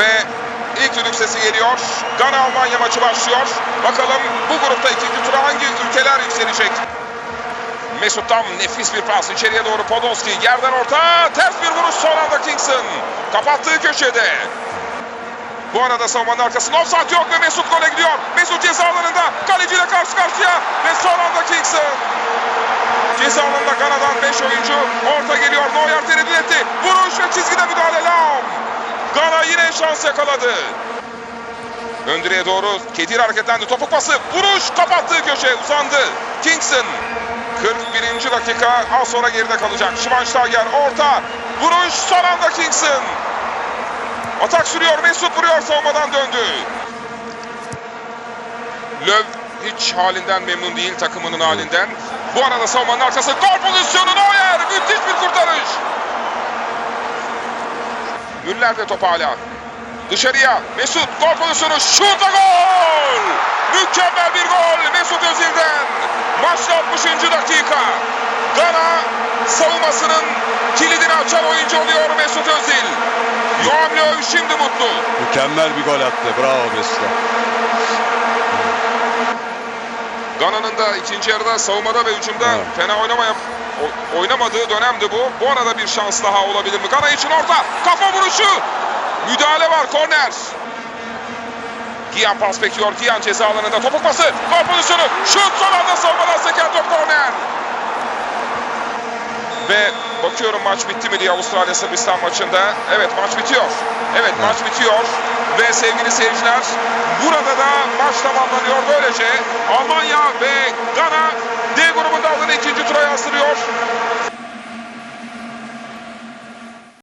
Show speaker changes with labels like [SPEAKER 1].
[SPEAKER 1] Ve ilk düdük sesi geliyor. Gana Almanya maçı başlıyor. Bakalım bu grupta ikinci tura hangi ülkeler yükselecek? Mesut'tan nefis bir pas. İçeriye doğru Podolski. Yerden orta. Ters bir vuruş. Son anda Kingston kapattığı köşede. Bu arada savunmanın arkasında offside yok ve Mesut gole gidiyor. Mesut ceza alanında kaleciyle karşı karşıya ve son anda Kingston ceza alanında Gana'dan 5 oyuncu orta geliyor. Neuer tereddüt etti. Vuruş ve çizgide müdahale Laum Yine şans yakaladı Ön direğe doğru Kedir hareketlendi topuk pası vuruş kapattığı köşe uzandı Kingston 41. dakika az sonra geride kalacak. Schweinsteiger orta. Vuruş son anda Kingston. Atak sürüyor. Mesut vuruyor. Savunmadan döndü. Löw hiç halinden memnun değil takımının halinden. Bu arada savunmanın arkası gol pozisyonu Neuer. Müthiş bir kurtarış. Müller de top hala. Dışarıya Mesut gol pozisyonu şut gol! Mükemmel bir gol Mesut Özil'den. Maçta 60. dakika. Gana savunmasının kilidini açan oyuncu oluyor Mesut Özil. Johan Löw şimdi mutlu.
[SPEAKER 2] Mükemmel bir gol attı. Bravo Mesut'a.
[SPEAKER 1] Gana'nın da ikinci yarıda savunmada ve hücumda
[SPEAKER 2] Evet.
[SPEAKER 1] fena oynamaya o- oynamadığı dönemdi bu. Bu arada bir şans daha olabilir mi? Gana için orta. Kafa vuruşu. Müdahale var. Korner. Gian pas bekliyor. Gian ceza alanında. Topuk pası. Gol pozisyonu. Şut son anda savunmadan seken top korner. Ve bakıyorum maç bitti mi diye Avustralya Sırbistan maçında. Evet maç bitiyor. Evet maç bitiyor. Ve sevgili seyirciler burada da maç tamamlanıyor. Böylece Almanya